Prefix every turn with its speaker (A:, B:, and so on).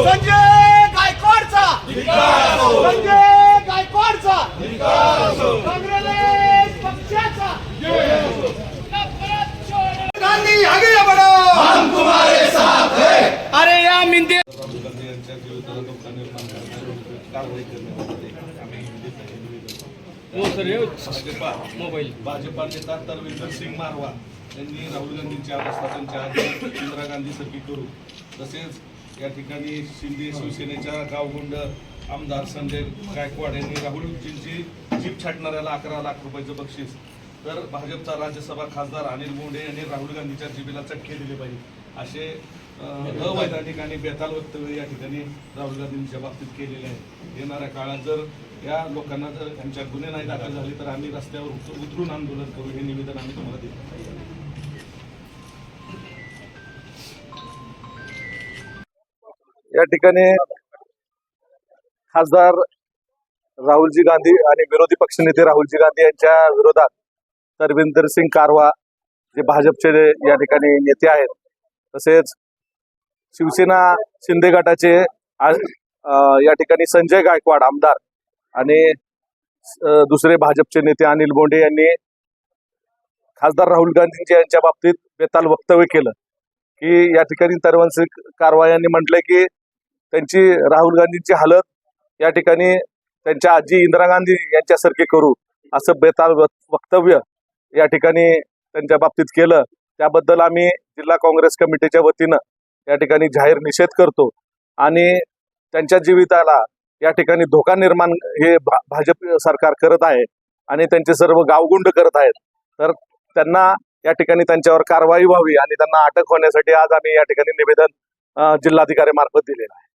A: संजय गायकवाडचा संजय गायकवाडचा काँग्रेस पक्षाचा गांधी आगे बढ़ो हम तुम्हारे साथ हैं अरे या मिंदे
B: राहुल गांधी यांच्या विरोधात धोका निर्माण करण्याविरुद्ध कारवाई करण्यामध्ये आम्ही मोबाईल. भाजपा नेता तरविंदर सिंग मारवा यांनी राहुल गांधींच्या अवस्था इंदिरा गांधी सारखी करू. तसेच या ठिकाणी शिंदे शिवसेनेच्या गावगुंड आमदार संजय गायकवाड यांनी राहुलजींची जीप छाटणाऱ्याला अकरा लाख रुपयाचं बक्षीस. तर भाजपचा राज्यसभा खासदार अनिल बोंडे यांनी राहुल गांधीच्या जिबीला चटके दिले पाहिजे. असे अं, अवैधानिक ठिकाणी बेताल वक्तव्य या ठिकाणी राहुल गांधींच्या बाबतीत केलेले आहे. येणाऱ्या काळात जर या लोकांना जर त्यांच्या गुन्हे नाही दाखल झाले तर आम्ही रस्त्यावर उतरून आंदोलन करू हे निवेदन आम्ही तुम्हाला देतो.
C: या ठिकाणी खासदार राहुलजी गांधी आणि विरोधी पक्षनेते राहुलजी गांधी यांच्या विरोधात तरविंदर सिंग कारवा जे भाजपचे या ठिकाणी नेते आहेत तसेच शिवसेना शिंदे गटाचे या ठिकाणी संजय गायकवाड आमदार आणि दुसरे भाजपचे नेते अनिल बोंडे यांनी खासदार राहुल गांधींच्या यांच्या बाबतीत बेताल वक्तव्य केलं की या ठिकाणी तरवंशी कारवायांनी यांनी म्हटलंय की त्यांची राहुल गांधींची हालत या ठिकाणी त्यांच्या आजी इंदिरा गांधी यांच्यासारखे करू असं बेताल वक्तव्य या ठिकाणी त्यांच्या बाबतीत केलं. त्याबद्दल आम्ही जिल्हा काँग्रेस कमिटीच्या वतीनं या ठिकाणी जाहीर निषेध करतो आणि त्यांच्या जीविताला या ठिकाणी धोका निर्माण हे भा- भाजप सरकार करत आहे आणि त्यांचे सर्व गावगुंड करत आहेत. तर त्यांना या ठिकाणी त्यांच्यावर कारवाई व्हावी आणि त्यांना अटक होण्यासाठी आज आम्ही या ठिकाणी निवेदन जिल्हाधिकारी मार्फत दिलेलं आहे.